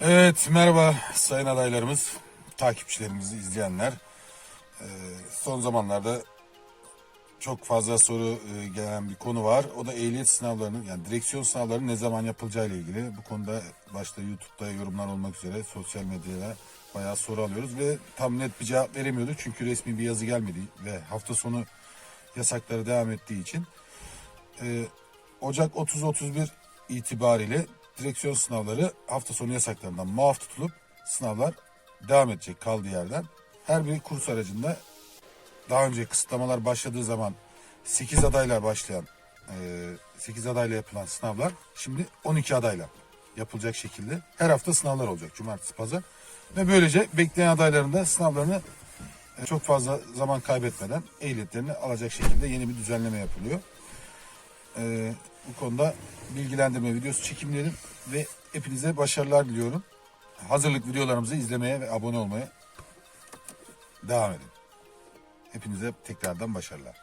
Evet merhaba sayın adaylarımız, takipçilerimizi izleyenler. Ee, son zamanlarda çok fazla soru e, gelen bir konu var. O da ehliyet sınavlarının yani direksiyon sınavlarının ne zaman yapılacağı ile ilgili. Bu konuda başta YouTube'da yorumlar olmak üzere sosyal medyada bayağı soru alıyoruz ve tam net bir cevap veremiyordu. Çünkü resmi bir yazı gelmedi ve hafta sonu yasakları devam ettiği için e, Ocak 30-31 itibariyle direksiyon sınavları hafta sonu yasaklarından muaf tutulup sınavlar devam edecek kaldığı yerden. Her bir kurs aracında daha önce kısıtlamalar başladığı zaman 8 adayla başlayan e, 8 adayla yapılan sınavlar şimdi 12 adayla yapılacak şekilde her hafta sınavlar olacak cumartesi pazar ve böylece bekleyen adayların da sınavlarını e, çok fazla zaman kaybetmeden ehliyetlerini alacak şekilde yeni bir düzenleme yapılıyor. Bu konuda bilgilendirme videosu çekimledim ve hepinize başarılar diliyorum. Hazırlık videolarımızı izlemeye ve abone olmaya devam edin. Hepinize tekrardan başarılar.